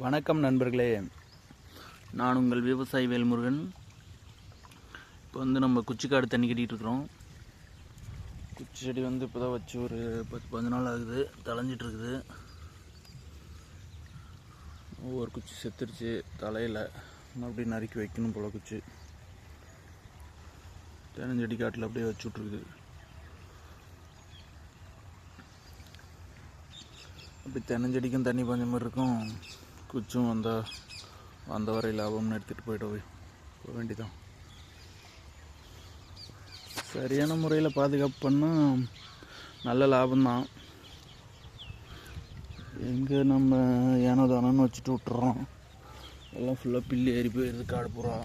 வணக்கம் நண்பர்களே. நான் உங்கள் விவசாயி வேல்முருகன். இப்போ வந்து நம்ம குச்சிக்காடு தண்ணி கட்டிகிட்டு இருக்கிறோம். குச்சி செடி வந்து இப்போ தான் வச்சு ஒரு பத்து பதினஞ்சு நாள் ஆகுது. தலைஞ்சிட்ருக்குது ஒவ்வொரு குச்சி செத்துருச்சு தலையில் அப்படி நறுக்கி வைக்கணும் போல குச்சி. தென்னஞ்செடி காட்டில் அப்படியே வச்சுட்ருக்குது அப்படி தென்னஞ்செடிக்கும் தண்ணி பஞ்ச மாதிரி இருக்கும். குச்சும் வந்தால் வந்த வரை லாபம்னு எடுத்துகிட்டு போயிட்டு போய். போக வேண்டியதான் சரியான முறையில் பாதுகாப்பு பண்ணால் நல்ல லாபம்தான். எங்கே நம்ம ஏனோ தானோன்னு வச்சுட்டு விட்டுறோம் எல்லாம் ஃபுல்லாக பில்லி ஏறி போயிடுது காடு பூரா.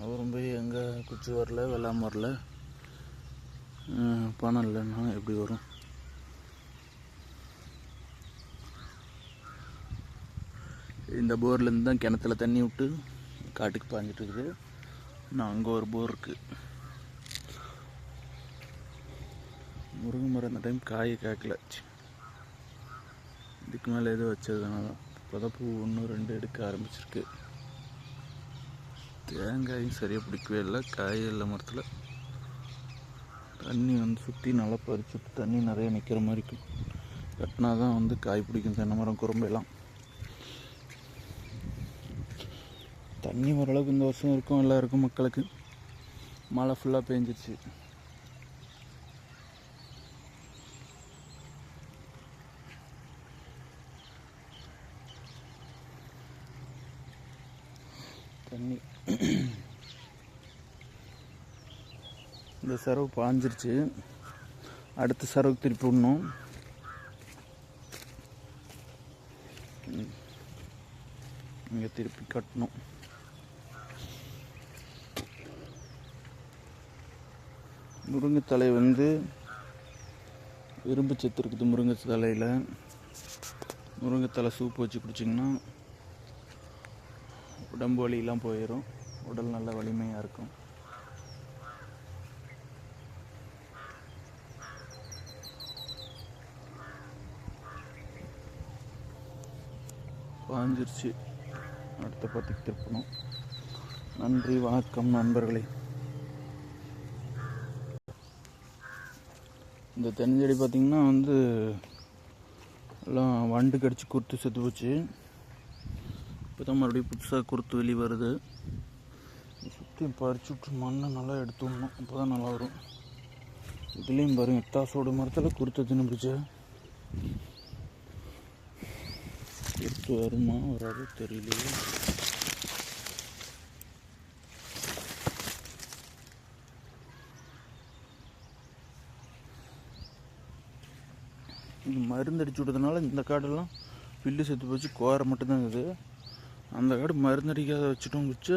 அப்புறம் போய் எங்கே குச்சி வரல வெள்ளாம வரல. பணம் இல்லைன்னா எப்படி வரும்? இந்த போர்லேருந்து தான் கிணத்துல தண்ணி விட்டு காட்டுக்கு பாஞ்சிட்டு இருக்குது நான் அங்கே ஒரு போர் இருக்குது முருங்கை மரம் இந்த டைம் காயை காய்க்கல இதுக்கு மேலே எதுவும் வச்சதுனால புதப்பு ஒன்று ரெண்டு எடுக்க ஆரம்பிச்சிருக்கு. தேங்காயும் சரியாக பிடிக்கவே இல்லை. காய் இல்லை மரத்தில். தண்ணி வந்து சுற்றி நல்லா பறிச்சுட்டு தண்ணி நிறைய நிற்கிற மாதிரி இருக்கும் கட்டினா தான் வந்து காய் பிடிக்கும் தென்னை மரம் குரம்பெல்லாம் தண்ணி ஓரளவுக்கு இந்த வருஷம் இருக்கும் எல்லாருக்கும் மக்களுக்கு. மழை ஃபுல்லாக பேஞ்சிருச்சு. தண்ணி. இந்த சரவு பாஞ்சிருச்சு. அடுத்த சரவு திருப்பி விடணும். இங்கே திருப்பி கட்டணும். முருங்கைத்தலை வந்து இரும்பு சத்து இருக்குது முருங்கை தலையில் முருங்கைத்தலை சூப் வச்சு குடிச்சிங்கன்னா உடம்பு வலியெல்லாம் போயிடும் உடல் நல்ல வலிமையாக இருக்கும். பாஞ்சிருச்சு. அடுத்த பத்துக்கு திருப்பணும். நன்றி வணக்கம் நண்பர்களே. இந்த தென்னஞ்செடி பார்த்திங்கன்னா வந்து எல்லாம் வண்டு கடிச்சு குறுத்து செத்து போச்சு. இப்போ தான் மறுபடியும் புதுசாக குருத்து வெளியே வருது. சுற்றி பறிச்சு விட்டு மண்ணை நல்லா எடுத்து விடணும். அப்போ தான் நல்லா வரும். இதுலேயும் பாருங்க எட்டாசோடு மரத்தில் குறுத்து தின்னு பிடிச்ச? குருத்து வருமா வராது தெரியலையே. இது மருந்து அடிச்சு விட்டதுனால இந்த காடெல்லாம் பில்லு செத்து போச்சு கோரை மட்டும்தான் இருக்குது அந்த காடு மருந்து அடிக்காத வச்சுட்டோம் குச்சு.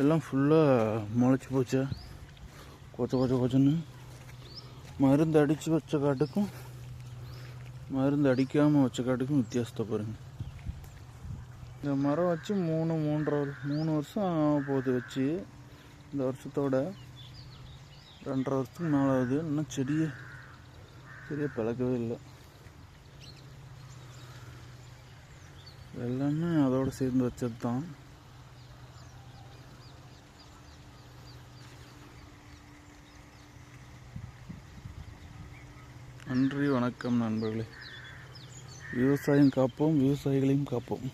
எல்லாம் ஃபுல்லாக முளைச்சி போச்சு. கொச்ச கொச்ச கொச்சன்னு. மருந்து அடித்து வச்ச காட்டுக்கும் மருந்து அடிக்காமல் வச்ச காட்டுக்கும் வித்தியாசத்தை பாருங்க. இந்த மரம் வச்சு மூணு மூன்றரை மூணு வருஷம் ஆக போகுது வச்சு. இந்த வருஷத்தோட ரெண்டரை வருஷத்துக்கு நாலாவது இன்னும் செடியை சரியாக பழக்கவே இல்லை. எல்லாமே அதோட சேர்ந்து வச்சது தான் நன்றி வணக்கம் நண்பர்களே. விவசாயம் காப்போம் விவசாயிகளையும் காப்போம்.